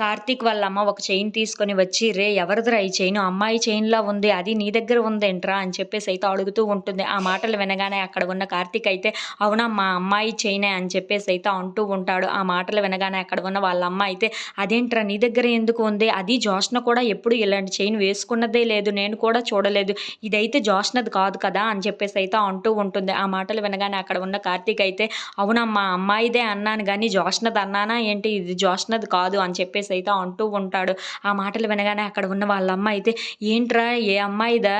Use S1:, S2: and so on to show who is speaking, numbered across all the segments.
S1: కార్తీక్ వాళ్ళ అమ్మ ఒక చైన్ తీసుకొని వచ్చి రే ఎవరిదిరా ఈ చైన్? అమ్మాయి చైన్లా ఉంది అది నీ దగ్గర ఉందేంట్రా? అని చెప్పేసి అయితే అడుగుతూ ఉంటుంది. ఆ మాటలు వినగానే అక్కడ ఉన్న కార్తీక్ అయితే అవునా మా అమ్మాయి చైనే? అని చెప్పేసి అయితే అంటూ ఉంటాడు. ఆ మాటలు వినగానే అక్కడ ఉన్న వాళ్ళ అమ్మ అయితే అదేంట్రా నీ దగ్గర ఎందుకు ఉంది? అది జోష్న కూడా ఎప్పుడు ఇలాంటి చైన్ వేసుకున్నదే లేదు నేను కూడా చూడలేదు. ఇదైతే జోష్నది కాదు కదా? అని చెప్పేసి అయితే అంటూ ఉంటుంది. ఆ మాటలు వినగానే అక్కడ ఉన్న కార్తీక్ అయితే అవునమ్మా అమ్మాయిదే అన్నాను కానీ జోష్నది అన్నానా? ఏంటి ఇది జోష్నది కాదు అని చెప్పేసి అయితే అంటూ ఉంటాడు. ఆ మాటలు వినగానే అక్కడ ఉన్న వాళ్ళ అమ్మ అయితే ఏంట్రా ఏ అమ్మాయిదా?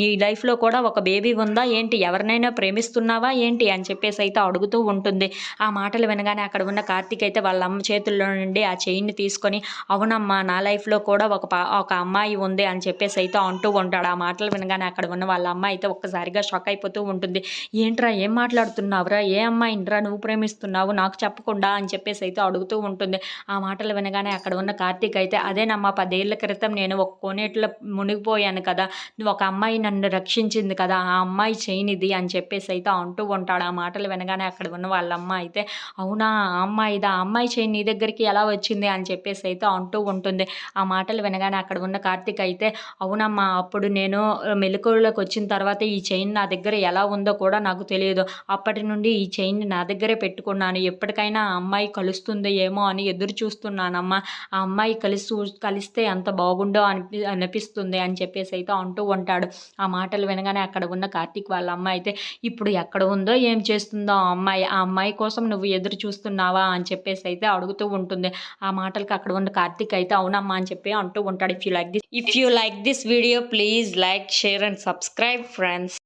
S1: నీ లైఫ్లో కూడా ఒక బేబీ ఉందా? ఏంటి? ఎవరినైనా ప్రేమిస్తున్నావా? ఏంటి? అని చెప్పేసి అయితే అడుగుతూ ఉంటుంది. ఆ మాటలు వినగానే అక్కడ ఉన్న కార్తీక్ అయితే వాళ్ళ అమ్మ చేతుల్లో నుండి ఆ చైన్ని తీసుకొని అవునమ్మా నా లైఫ్లో కూడా ఒక పా ఒక అమ్మాయి ఉంది అని చెప్పేసి అయితే అంటూ ఉంటాడు. ఆ మాటలు వినగానే అక్కడ ఉన్న వాళ్ళ అమ్మ అయితే ఒక్కసారిగా షాక్ అయిపోతూ ఉంటుంది. ఏంట్రా? ఏం మాట్లాడుతున్నావురా? ఏ అమ్మాయినిరా నువ్వు ప్రేమిస్తున్నావు? నాకు చెప్పకుండా అని చెప్పేసి అయితే అడుగుతూ ఉంటుంది. ఆ మాటలు వినగానే అక్కడ ఉన్న కార్తీక్ అయితే అదేనమ్మా పదేళ్ళ క్రితం నేను ఒక కోనేట్లో మునిగిపోయాను కదా ఒక అమ్మాయి నన్ను రక్షించింది కదా ఆ అమ్మాయి చైన్ ఇది అని చెప్పేసి అయితే అంటూ ఉంటాడు. ఆ మాటలు వినగానే అక్కడ ఉన్న వాళ్ళ అమ్మ అయితే అవునా ఆ అమ్మాయిదా ఆ అమ్మాయి చైన్ నీ దగ్గరికి ఎలా వచ్చింది? అని చెప్పేసి అయితే అంటూ ఉంటుంది. ఆ మాటలు వినగానే అక్కడ ఉన్న కార్తీక్ అయితే అవునమ్మా అప్పుడు నేను మెలకువలోకి వచ్చిన తర్వాత ఈ చైన్ నా దగ్గర ఎలా ఉందో కూడా నాకు తెలియదు. అప్పటి నుండి ఈ చైన్ నా దగ్గరే పెట్టుకున్నాను. ఎప్పటికైనా ఆ అమ్మాయి కలుస్తుంది ఏమో అని ఎదురు చూస్తున్నానమ్మా. ఆ అమ్మాయి కలిసి కలిస్తే ఎంత బాగుండో అనిపి అనిపిస్తుంది అని చెప్పేసి అయితే అంటూ ఉంటాడు. ఆ మాటలు వినగానే అక్కడ ఉన్న కార్తీక్ వాళ్ళ అమ్మాయి అయితే ఇప్పుడు ఎక్కడ ఉందో ఏం చేస్తుందో ఆ అమ్మాయి ఆ అమ్మాయి కోసం నువ్వు ఎదురు చూస్తున్నావా? అని చెప్పేసి అయితే అడుగుతూ ఉంటుంది. ఆ మాటలకు అక్కడ ఉన్న కార్తీక్ అయితే అవునమ్మా అని చెప్పి అంటూ ఉంటాడు. If you like this if you like this video please like share and subscribe friends